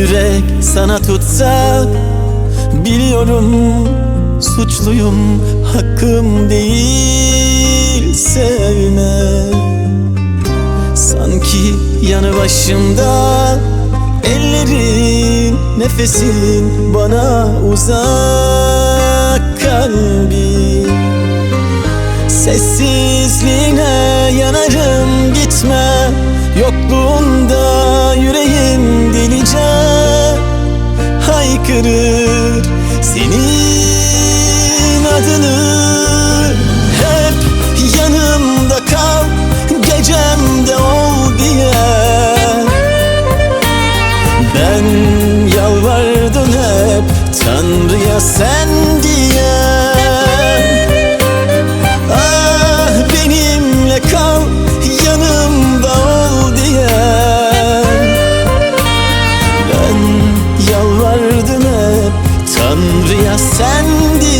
yürek sana tutsak Biliyorum suçluyum hakkım değil sevme. Sanki yanı başımda ellerin nefesin bana uzak kalbim Sessizliğine yanarım gitme Yokluğunda Haykırır senin adını. Hep yanımda kal gecemde ol diye. Ben yalvardım hep Tanrı'ya sen Tanrı'ya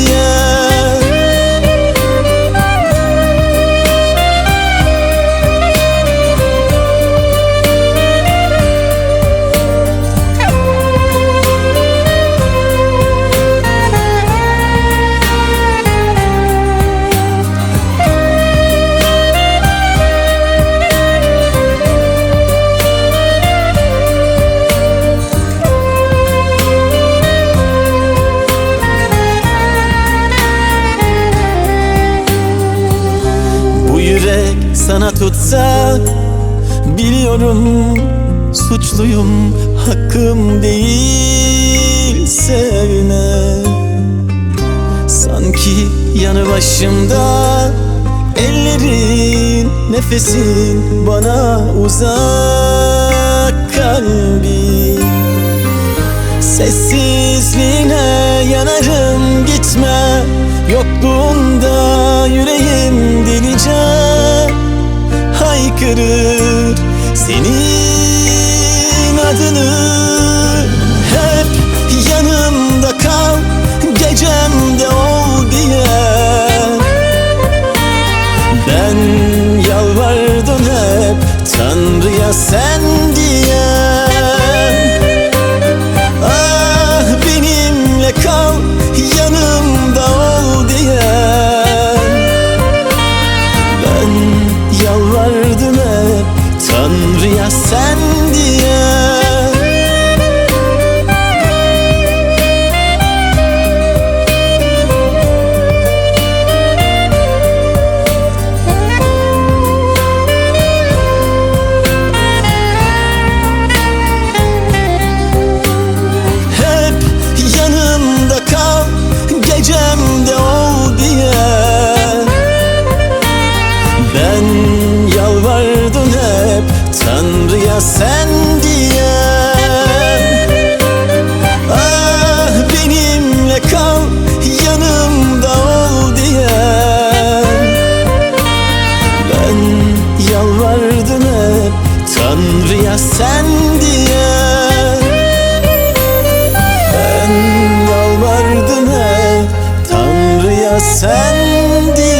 sana tutsak Biliyorum suçluyum hakkım değil sevme. Sanki yanı başımda ellerin nefesin bana uzak kalbim Sessizliğine yanarım gitme Yokluğunda Tanrı'ya Sen diye Ah benimle kal yanımda ol diye Ben yalvardım hep Tanrı'ya sen diye ben yalvardım hep Tanrı'ya sen diye